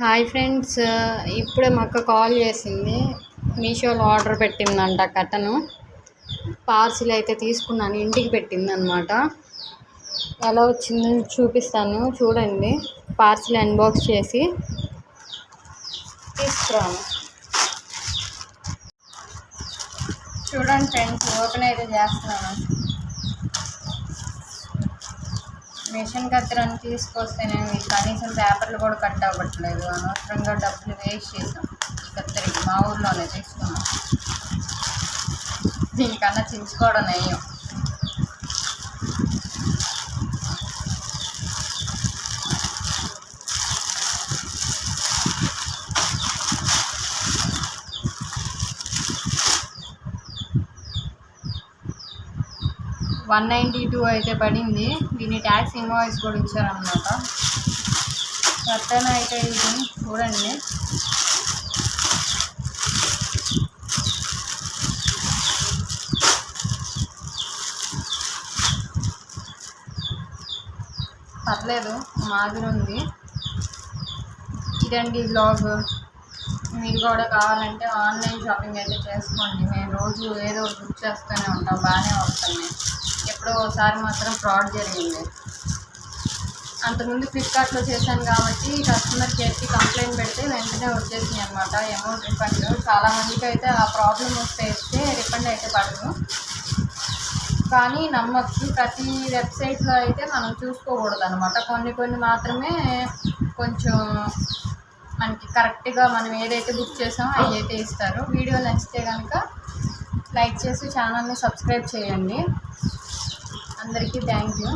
Hi friends. ఇప్పుడే మా అక్క కాల్ చేసింది. మీషోలో ఆర్డర్ పెట్టిందంట కట్టను. పార్సిల్ అయితే తీసుకున్నాను. ఇంటికి పెట్టింది అనమాట ఎలా వచ్చిందో చూపిస్తాను. చూడండి. పార్సిల్ అన్బాక్స్ చేసి తీసుకురాను. చూడండి ఫ్రెండ్స్ ఓపెన్ అయితే చేస్తున్నాను. మిషన్ కత్తిరని తీసుకొస్తేనే కనీసం పేపర్లు కూడా కట్ అవ్వట్లేదు. అనవసరంగా డబ్బులు వేస్ట్ చేసాం ఈ కత్తిరికి మా ఊర్లోనే తీసుకున్నాం. దీనికన్నా చించుకోవడం నయ్యం వన్ నైంటీ టూ అయితే పడింది. దీని ట్యాక్స్ ఇన్వాయిస్ కూడా ఇచ్చారనమాట కట్టన అయితే ఇది చూడండి. పర్లేదు మాదిరి ఉంది. ఇదండి బ్లాగ్ మీరు కూడా కావాలంటే ఆన్లైన్ షాపింగ్ అయితే చేసుకోండి. మేము రోజు ఏదో ఒకటి బుక్ చేస్తూనే ఉంటాం. బాగానే వస్తున్నాయి ఎప్పుడో ఒకసారి మాత్రం ఫ్రాడ్ జరిగింది. అంతకుముందు ఫ్లిప్కార్ట్లో చేశాను కాబట్టి కస్టమర్ కేర్కి కంప్లైంట్ పెడితే వెంటనే వచ్చేసింది అనమాట అమౌంట్ రిఫండ్ చాలామందికి అయితే ఆ ప్రాబ్లం వస్తే ఇస్తే రిఫండ్ అయితే పడదు. కానీ నమ్మచ్చు ప్రతి వెబ్సైట్లో అయితే మనం చూసుకోకూడదు అనమాట కొన్ని కొన్ని మాత్రమే కొంచెం మనకి కరెక్ట్గా మనం ఏదైతే బుక్ చేసామో అవి అయితే ఇస్తారు. వీడియో నచ్చితే కనుక లైక్ చేసి ఛానల్ని సబ్స్క్రైబ్ చేయండి. అందరికీ థ్యాంక్ యూ